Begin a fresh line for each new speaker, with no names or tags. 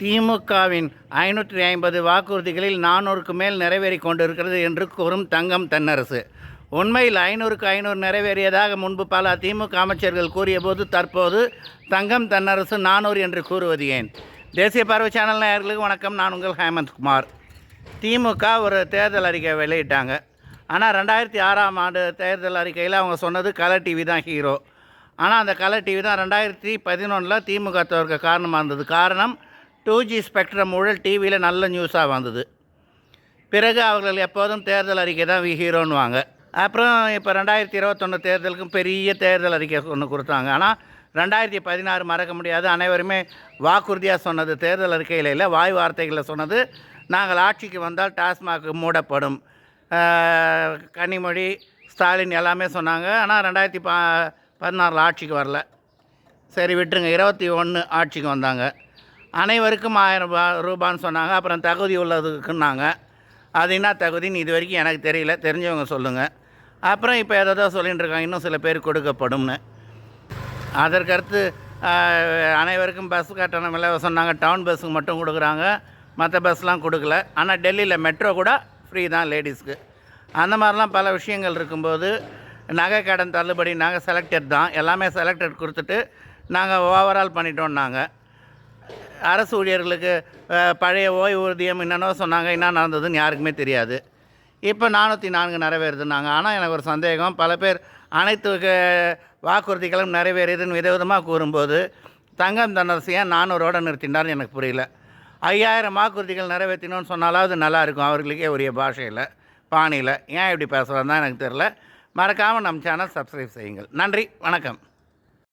திமுகவின் ஐநூற்றி ஐம்பது வாக்குறுதிகளில் நானூறுக்கு மேல் நிறைவேறி கொண்டிருக்கிறது என்று கூறும் தங்கம் தென்னரசு. உண்மையில் ஐநூறுக்கு ஐநூறு நிறைவேறியதாக முன்பு பல திமுக அமைச்சர்கள் கூறியபோது தற்போது தங்கம் தென்னரசு நானூறு என்று கூறுவது ஏன்? தேசிய பார்வை சேனல் நேயர்களுக்கு வணக்கம். நான் உங்கள் ஹேமந்த் குமார். திமுக ஒரு தேர்தல் அறிக்கை வெளியிட்டாங்க. ஆனால் ரெண்டாயிரத்தி ஆறாம் ஆண்டு தேர்தல் அறிக்கையில் அவங்க சொன்னது கலர் டிவி தான் ஹீரோ. ஆனால் அந்த கலர் டிவி தான் ரெண்டாயிரத்தி பதினொன்றில் திமுக தோற்க காரணமாக இருந்தது. காரணம் டூ ஜி ஸ்பெக்ட்ரம் ஊழல் டிவியில் நல்ல நியூஸாக வந்தது. பிறகு அவர்கள் எப்போதும் தேர்தல் அறிக்கை தான் ஹீரோன்னுவாங்க. அப்புறம் இப்போ ரெண்டாயிரத்தி இருபத்தொன்று தேர்தலுக்கும் பெரிய தேர்தல் அறிக்கை ஒன்று கொடுத்தாங்க. ஆனால் ரெண்டாயிரத்தி பதினாறு மறக்க முடியாது. அனைவருமே வாக்குறுதியாக சொன்னது தேர்தல் அறிக்கையில் இல்லை வாய் வார்த்தைகளில் சொன்னது நாங்கள் ஆட்சிக்கு வந்தால் டாஸ்மாக் மூடப்படும். கனிமொழி ஸ்டாலின் எல்லாமே சொன்னாங்க. ஆனால் ரெண்டாயிரத்தி பா பதினாறில் ஆட்சிக்கு வரல. சரி விட்டுருங்க. இருபத்தி ஒன்று ஆட்சிக்கு வந்தாங்க. அனைவருக்கும் ஆயிரம் ரூபா ரூபான்னு சொன்னாங்க. அப்புறம் தகுதி உள்ளதுக்குன்னாங்க. அது என்ன தகுதின்னு இது வரைக்கும் எனக்கு தெரியல. தெரிஞ்சவங்க சொல்லுங்கள் அப்புறம் இப்போ எதோ சொல்லிகிட்டு இருக்காங்க. இன்னும் சில பேர் கொடுக்கப்படும்னு. அதற்கடுத்து அனைவருக்கும் பஸ் கட்டணம் இல்லை. சொன்னாங்க டவுன் பஸ்ஸுக்கு மட்டும் கொடுக்குறாங்க. மற்ற பஸ்லாம் கொடுக்கல. ஆனால் டெல்லியில் மெட்ரோ கூட ஃப்ரீ தான் லேடிஸ்க்கு அந்த மாதிரிலாம் பல விஷயங்கள் இருக்கும்போது நகை கடன் தள்ளுபடி நாங்கள் செலக்டட் தான். எல்லாமே செலக்டட் கொடுத்துட்டு நாங்கள் ஓவரால் பண்ணிட்டோம்னாங்க. அரசு ஊழியர்களுக்கு பழைய ஓய்வூதியம் என்னென்னோ சொன்னாங்க என்ன நடந்ததுன்னு யாருக்குமே தெரியாது. இப்போ நானூற்றி நான்கு நிறைவேறுதுன்னாங்க. ஆனால் எனக்கு ஒரு சந்தேகம். பல பேர் அனைத்து வாக்குறுதிகளும் நிறைவேறியதுன்னு விதவிதமாக கூறும்போது தங்கம் தன்னரசு ஏன் நானூறோடு நிறுத்தினார்னு எனக்கு புரியல. ஐயாயிரம் வாக்குறுதிகள் நிறைவேற்றினோன்னு சொன்னாலாவது நல்லாயிருக்கும். அவர்களுக்கே உரிய பாஷையில் பாணியில். ஏன் இப்படி பேசுகிறதா எனக்கு தெரில மறக்காமல் நம்ம சேனல் சப்ஸ்கிரைப் செய்யுங்கள். நன்றி. வணக்கம்.